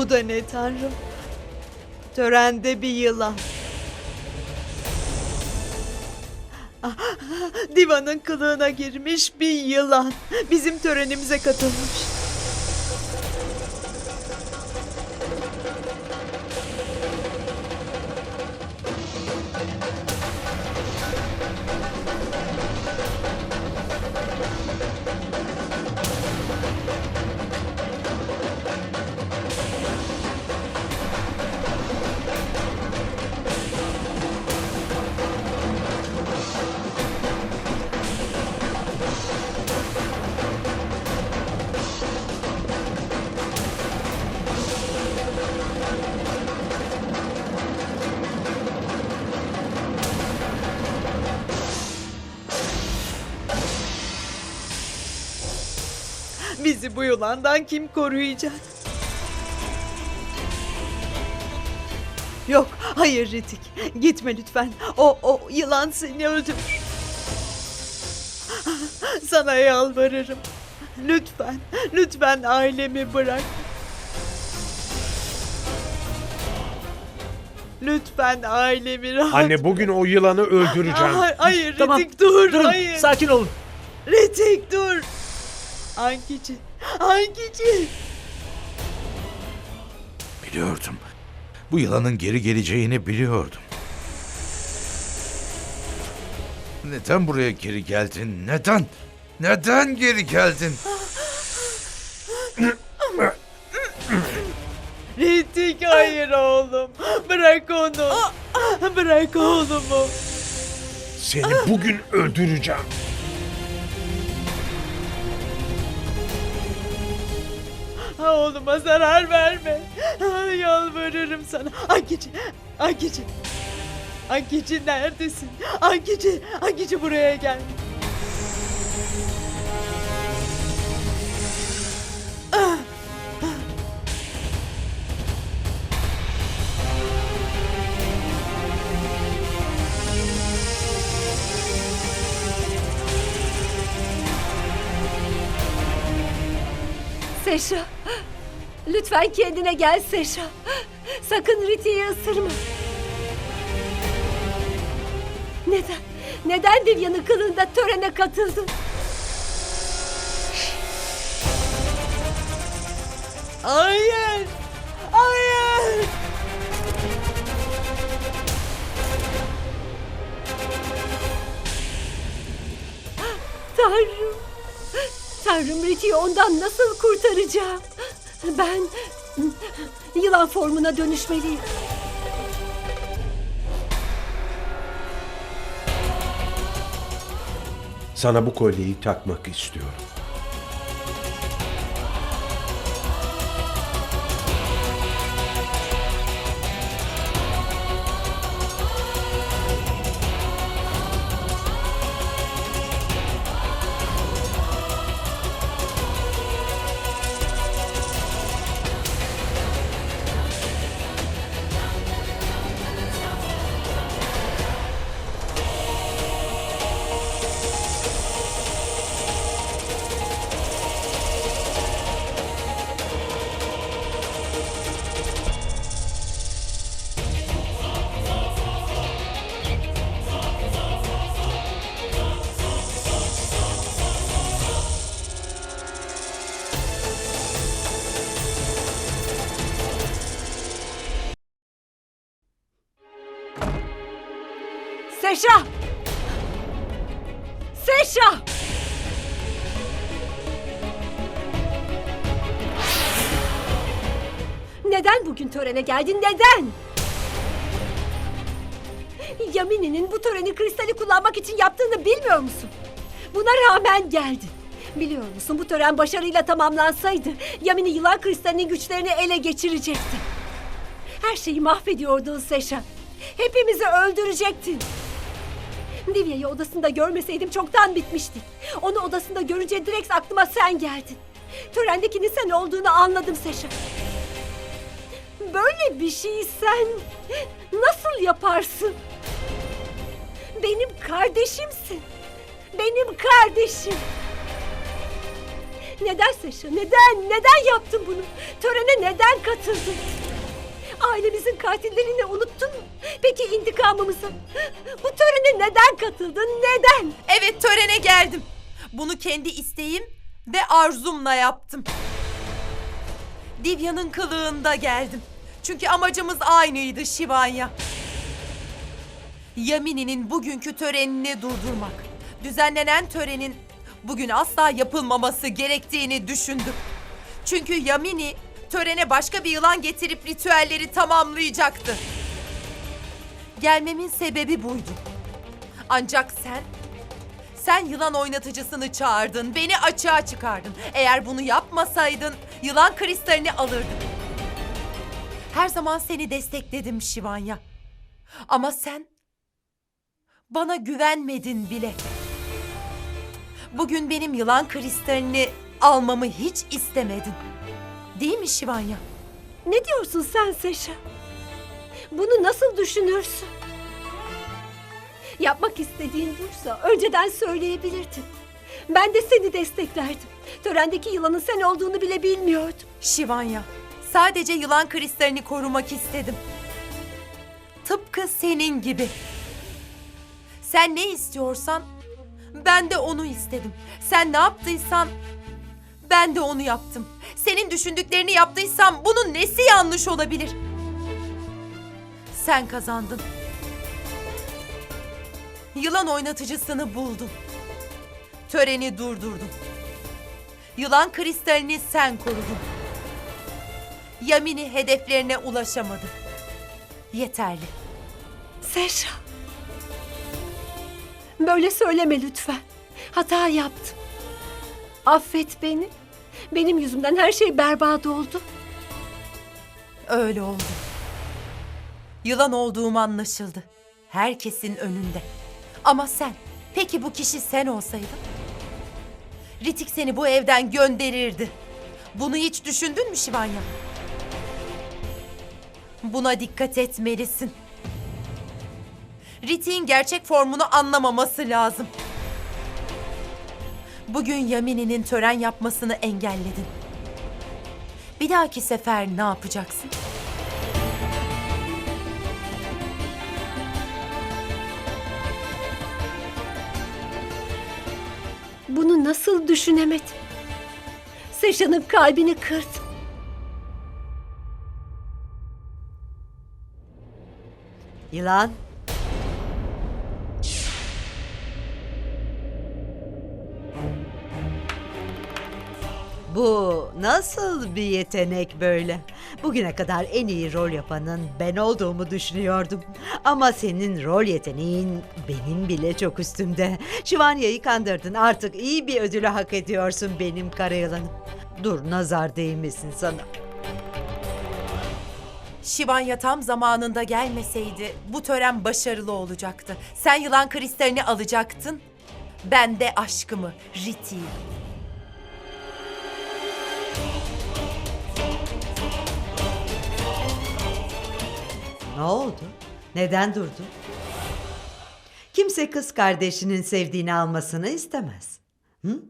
Bu da ne tanrım? Törende bir yılan. Ah, Divanın kılığına girmiş bir yılan. Bizim törenimize katılmış. Bizi bu yılandan kim koruyacak? Yok, hayır Ritik. Gitme lütfen. O, o yılan seni öldürür. Sana yalvarırım. Lütfen, lütfen ailemi bırak. Lütfen ailemi rahat Anne bugün o yılanı öldüreceğim. Hayır, hayır Tamam, Ritik dur, Durun, hayır. sakin olun. Ritik dur. Hangici? Biliyordum. Bu yılanın geri geleceğini biliyordum. Neden buraya geri geldin? Neden? Neden geri geldin? Ritik hayır oğlum. Bırak onu. Bırak oğlumu. Seni bugün öldüreceğim. Oğluma zarar verme. Yalvarırım sana. Angici. Angici. Angici neredesin? Angici. Angici buraya gel. Seşa. Lütfen kendine gel Seşa. Sakın Riti'yi ısırma. Neden? Neden Vivian'ın kılığında törene katıldın? Hayır. Hayır. Tanrım. Tanrım Riti'yi ondan nasıl kurtaracağım? Ben yılan formuna dönüşmeliyim. Sana bu kolyeyi takmak istiyorum. Seşa! Seşa! Neden bugün törene geldin? Neden? Yamini'nin bu töreni kristali kullanmak için yaptığını bilmiyor musun? Buna rağmen geldin. Biliyor musun bu tören başarıyla tamamlansaydı Yamini yılan kristalinin güçlerini ele geçirecekti. Her şeyi mahvediyordun Seşa. Hepimizi öldürecektin. Livya'yı odasında görmeseydim çoktan bitmiştik. Onu odasında görünce direkt aklıma sen geldin. Törendekinin sen olduğunu anladım Seşa. Böyle bir şeyi sen nasıl yaparsın? Benim kardeşimsin. Benim kardeşim. Neden Seşa? Neden? Neden yaptın bunu? Törene neden katıldın? Ailemizin katillerini unuttun mu? Peki intikamımızı? Bu törene neden katıldın? Neden? Evet törene geldim. Bunu kendi isteğim ve arzumla yaptım. Divya'nın kılığında geldim. Çünkü amacımız aynıydı Şivanya. Yamini'nin bugünkü törenini durdurmak. Düzenlenen törenin bugün asla yapılmaması gerektiğini düşündüm. Çünkü Yamini törene başka bir yılan getirip ritüelleri tamamlayacaktı. Gelmemin sebebi buydu. Ancak sen sen yılan oynatıcısını çağırdın, beni açığa çıkardın. Eğer bunu yapmasaydın yılan kristalini alırdım. Her zaman seni destekledim Şivanya. Ama sen bana güvenmedin bile. Bugün benim yılan kristalini almamı hiç istemedin. Değil mi Şivanya? Ne diyorsun sen Seşa? Bunu nasıl düşünürsün? Yapmak istediğin buysa önceden söyleyebilirdin. Ben de seni desteklerdim. Törendeki yılanın sen olduğunu bile bilmiyordum. Şivanya, sadece yılan kristalini korumak istedim. Tıpkı senin gibi. Sen ne istiyorsan ben de onu istedim. Sen ne yaptıysan ben de onu yaptım. Senin düşündüklerini yaptıysam bunun nesi yanlış olabilir? Sen kazandın. Yılan oynatıcısını buldun. Töreni durdurdun. Yılan kristalini sen korudun. Yamini hedeflerine ulaşamadı. Yeterli. Seşa. Böyle söyleme lütfen. Hata yaptım. Affet beni. Benim yüzümden her şey berbat oldu. Öyle oldu. Yılan olduğum anlaşıldı. Herkesin önünde. Ama sen, peki bu kişi sen olsaydın? Ritik seni bu evden gönderirdi. Bunu hiç düşündün mü Şivanya? Buna dikkat etmelisin. Ritik'in gerçek formunu anlamaması lazım. Bugün Yamini'nin tören yapmasını engelledin. Bir dahaki sefer ne yapacaksın? Bunu nasıl düşünemedim? Seşa'nın kalbini kırdım. Yılan. Bu nasıl bir yetenek böyle? Bugüne kadar en iyi rol yapanın ben olduğumu düşünüyordum. Ama senin rol yeteneğin benim bile çok üstümde. Şivanya'yı kandırdın. Artık iyi bir ödülü hak ediyorsun benim karayılanım. Dur nazar değmesin sana. Şivanya tam zamanında gelmeseydi bu tören başarılı olacaktı. Sen yılan kristalini alacaktın. Ben de aşkımı, Riti'yi. Ne oldu? Neden durdun? Kimse kız kardeşinin sevdiğini almasını istemez. Hı?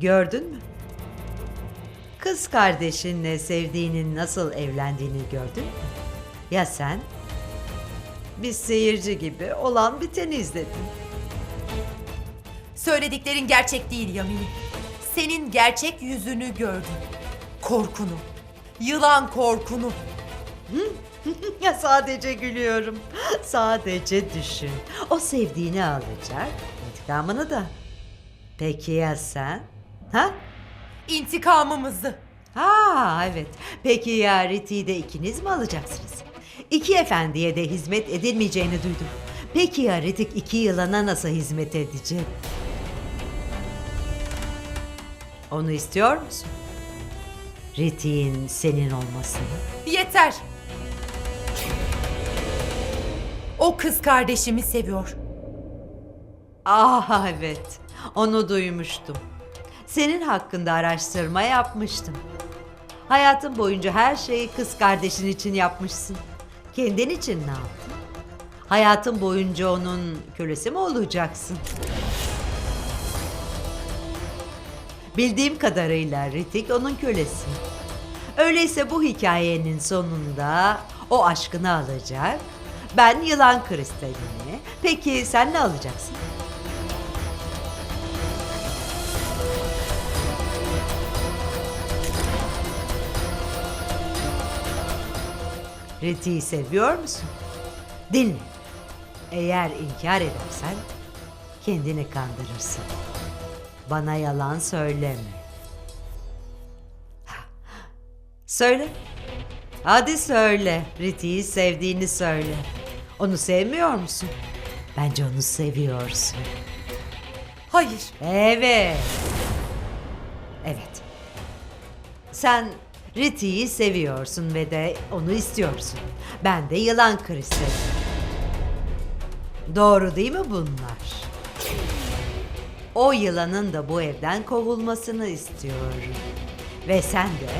Gördün mü? Kız kardeşinle sevdiğinin nasıl evlendiğini gördün mü? Ya sen? Bir seyirci gibi olan biteni izledin. Söylediklerin gerçek değil Yamini. Senin gerçek yüzünü gördüm. Korkunu. Yılan korkunu. Ya sadece gülüyorum. Sadece düşün. O sevdiğini alacak, intikamını da. Peki ya sen? Ha? İntikamımızı. Ha evet. Peki ya Riti'yi de ikiniz mi alacaksınız? İki efendiye de hizmet edilmeyeceğini duydum. Peki ya Ritik iki yılana nasıl hizmet edecek? Onu istiyor musun? Ritik'in senin olmasını. Yeter. O kız kardeşimi seviyor. Ah evet. Onu duymuştum. Senin hakkında araştırma yapmıştım. Hayatın boyunca her şeyi kız kardeşin için yapmışsın. Kendin için ne yaptın? Hayatın boyunca onun kölesi mi olacaksın? Bildiğim kadarıyla Ritik onun kölesi. Öyleyse bu hikayenin sonunda o aşkını alacak. Ben yılan kristalini. Peki sen ne alacaksın? Riti'yi seviyor musun? Dinle. Eğer inkar edersen kendini kandırırsın. Bana yalan söyleme. Söyle. Hadi söyle. Riti'yi sevdiğini söyle. Onu sevmiyor musun? Bence onu seviyorsun. Hayır. Evet. Evet. Sen Riti'yi seviyorsun ve de onu istiyorsun. Ben de yılan kristali. Doğru değil mi bunlar? O yılanın da bu evden kovulmasını istiyorum. Ve sen de,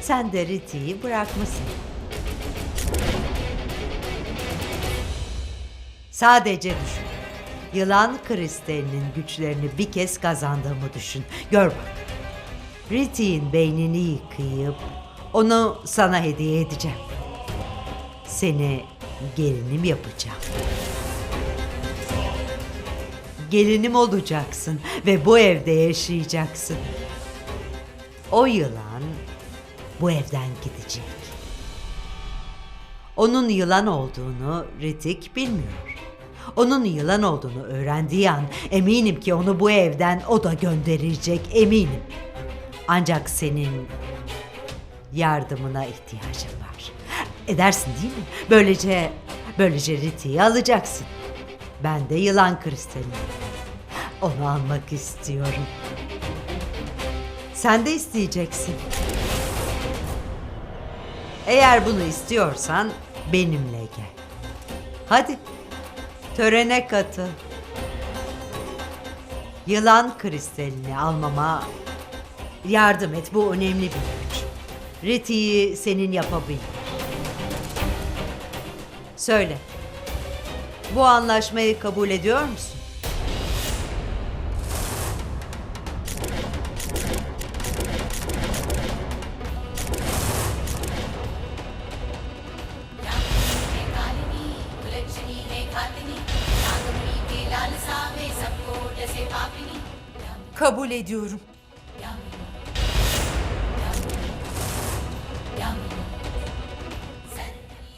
sen de Riti'yi bırakmasın. Sadece düşün. Yılan kristalinin güçlerini bir kez kazandığımı düşün. Gör bak. Riti'nin beynini yıkayıp onu sana hediye edeceğim. Seni gelinim yapacağım. Gelinim olacaksın ve bu evde yaşayacaksın. O yılan bu evden gidecek. Onun yılan olduğunu Ritik bilmiyor. Onun yılan olduğunu öğrendiği an eminim ki onu bu evden o da gönderecek eminim. Ancak senin yardımına ihtiyacım var. Edersin değil mi? Böylece böylece Riti'yi alacaksın. Ben de yılan kristalini. Onu almak istiyorum. Sen de isteyeceksin. Eğer bunu istiyorsan benimle gel. Hadi törene katıl. Yılan kristalini almama yardım et. Bu önemli bir güç. Riti'yi senin yapabilir. Söyle. Bu anlaşmayı kabul ediyor musun? Kabul ediyorum.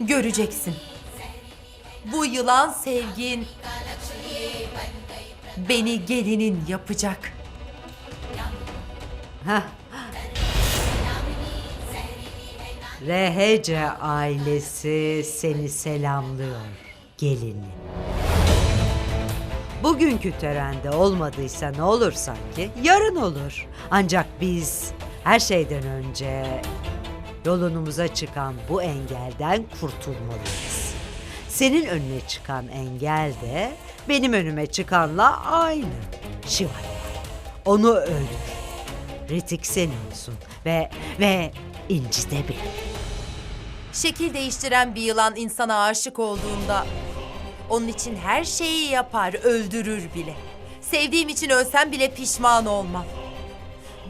Göreceksin. Bu yılan sevgin beni gelinin yapacak. RHC ailesi seni selamlıyor gelini. Bugünkü törende olmadıysa ne olur sanki? Yarın olur. Ancak biz her şeyden önce yolunumuza çıkan bu engelden kurtulmalıyız. Senin önüne çıkan engel de benim önüme çıkanla aynı. Şivaya. Onu öldür. Ritik senin olsun ve ve incide bil. Şekil değiştiren bir yılan insana aşık olduğunda onun için her şeyi yapar, öldürür bile. Sevdiğim için ölsem bile pişman olmam.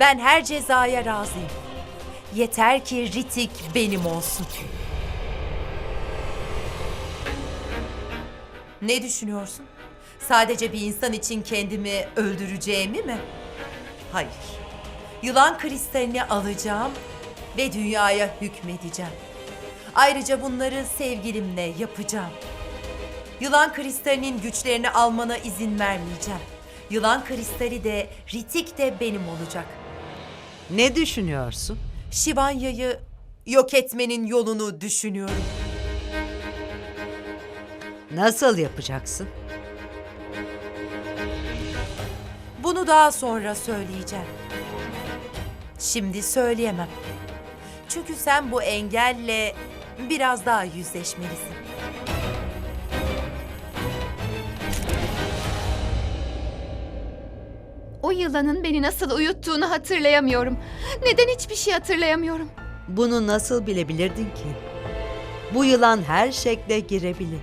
Ben her cezaya razıyım. Yeter ki Ritik benim olsun. Ne düşünüyorsun? Sadece bir insan için kendimi öldüreceğimi mi? Hayır. Yılan kristalini alacağım ve dünyaya hükmedeceğim. Ayrıca bunları sevgilimle yapacağım. Yılan kristalinin güçlerini almana izin vermeyeceğim. Yılan kristali de Ritik de benim olacak. Ne düşünüyorsun? Şivanya'yı yok etmenin yolunu düşünüyorum. Nasıl yapacaksın? Bunu daha sonra söyleyeceğim. Şimdi söyleyemem. Çünkü sen bu engelle biraz daha yüzleşmelisin. O yılanın beni nasıl uyuttuğunu hatırlayamıyorum. Neden hiçbir şey hatırlayamıyorum? Bunu nasıl bilebilirdin ki? Bu yılan her şekle girebilir.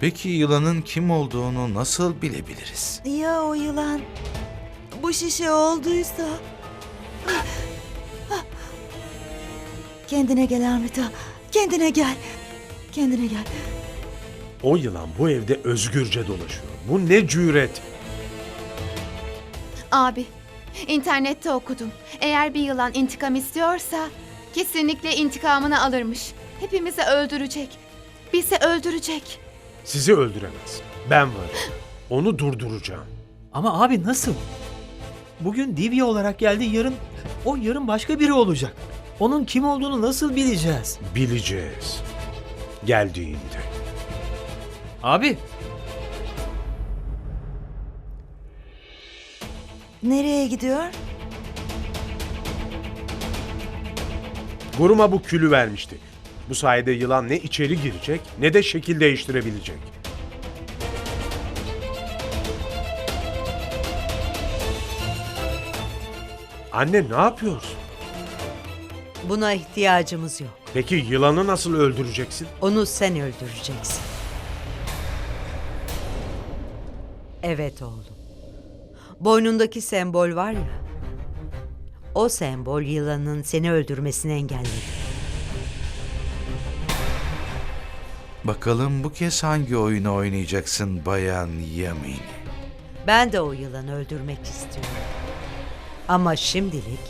Peki yılanın kim olduğunu nasıl bilebiliriz? Ya o yılan bu şişe olduysa? Kendine gel Amrita. Kendine gel. Kendine gel. O yılan bu evde özgürce dolaşıyor. Bu ne cüret? Abi, internette okudum. Eğer bir yılan intikam istiyorsa kesinlikle intikamını alırmış. Hepimizi öldürecek. Bizi öldürecek. Sizi öldüremez. Ben varım. Onu durduracağım. Ama abi nasıl? Bugün Divya olarak geldi, yarın o yarın başka biri olacak. Onun kim olduğunu nasıl bileceğiz? Bileceğiz. Geldiğinde. Abi, Nereye gidiyor? Guruma bu külü vermişti. Bu sayede yılan ne içeri girecek ne de şekil değiştirebilecek. Anne ne yapıyorsun? Buna ihtiyacımız yok. Peki yılanı nasıl öldüreceksin? Onu sen öldüreceksin. Evet oğlum. Boynundaki sembol var ya. O sembol yılanın seni öldürmesini engelledi. Bakalım bu kez hangi oyunu oynayacaksın Bayan Yamini? Ben de o yılanı öldürmek istiyorum. Ama şimdilik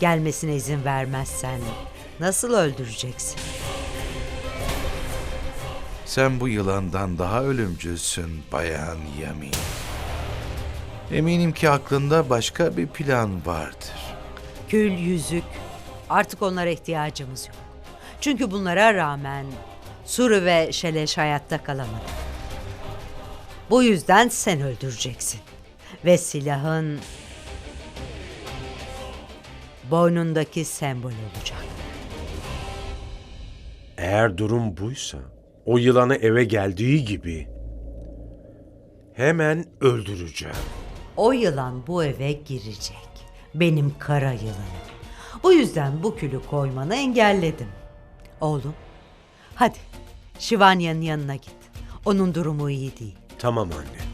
gelmesine izin vermezsen nasıl öldüreceksin? Sen bu yılandan daha ölümcülsün Bayan Yamini. Eminim ki aklında başka bir plan vardır. Kül, yüzük artık onlara ihtiyacımız yok. Çünkü bunlara rağmen Suru ve Şeleş hayatta kalamadı. Bu yüzden sen öldüreceksin. Ve silahın boynundaki sembol olacak. Eğer durum buysa o yılanı eve geldiği gibi hemen öldüreceğim. O yılan bu eve girecek. Benim kara yılanım. Bu yüzden bu külü koymanı engelledim. Oğlum, hadi Şivanya'nın yanına git. Onun durumu iyi değil. Tamam anne.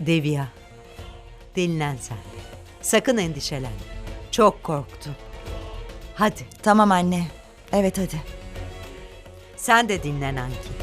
Devya, dinlen sen de. Sakın endişelenme. Çok korktum. Hadi, Tamam anne. Evet hadi. sen de dinlen Anki.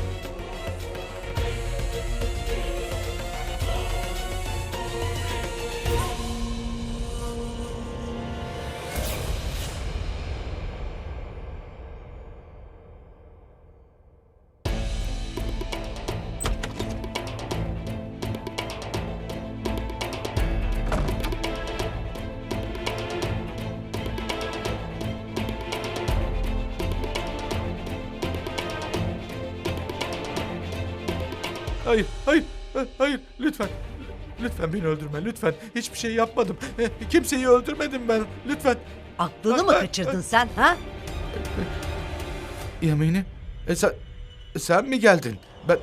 Beni öldürme, lütfen. Hiçbir şey yapmadım. Kimseyi öldürmedim ben, lütfen. Aklını mı kaçırdın sen ha? Yamini, e sen, sen mi geldin? Ben,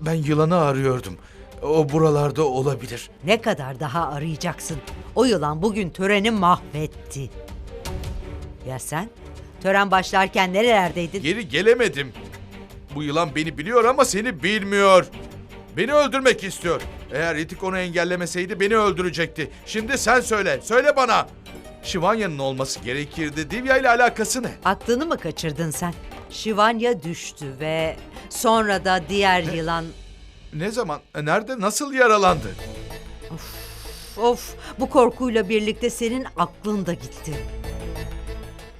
ben yılanı arıyordum. O buralarda olabilir. Ne kadar daha arayacaksın? O yılan bugün töreni mahvetti. Ya sen? Tören başlarken nerelerdeydin? Geri gelemedim. Bu yılan beni biliyor ama seni bilmiyor. Beni öldürmek istiyor. Eğer Ritik onu engellemeseydi beni öldürecekti. Şimdi sen söyle, söyle bana. Şivanya'nın olması gerekirdi. Divya ile alakası ne? Aklını mı kaçırdın sen? Şivanya düştü ve sonra da diğer yılan... Ne zaman, e, nerede, nasıl yaralandı? Of bu korkuyla birlikte senin aklın da gitti.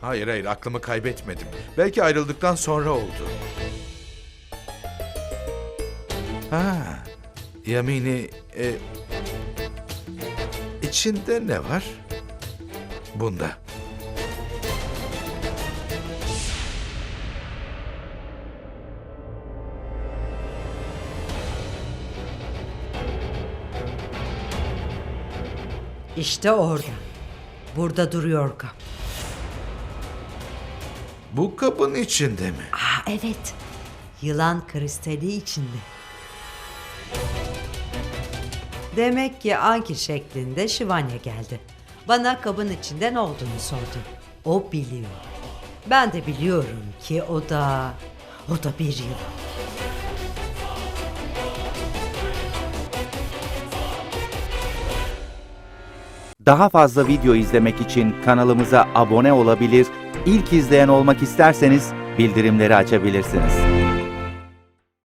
Hayır hayır aklımı kaybetmedim. Belki ayrıldıktan sonra oldu. Ha, Yamini, e, içinde ne var? Bunda. İşte orada. Burada duruyor kap. Bu kabın içinde mi? Aa evet. Yılan kristali içinde. Demek ki Anki şeklinde Şivanya geldi. Bana kabın içinde ne olduğunu sordu. O biliyor. Ben de biliyorum ki o da... O da bir yılan. Daha fazla video izlemek için kanalımıza abone olabilir, ilk izleyen olmak isterseniz bildirimleri açabilirsiniz.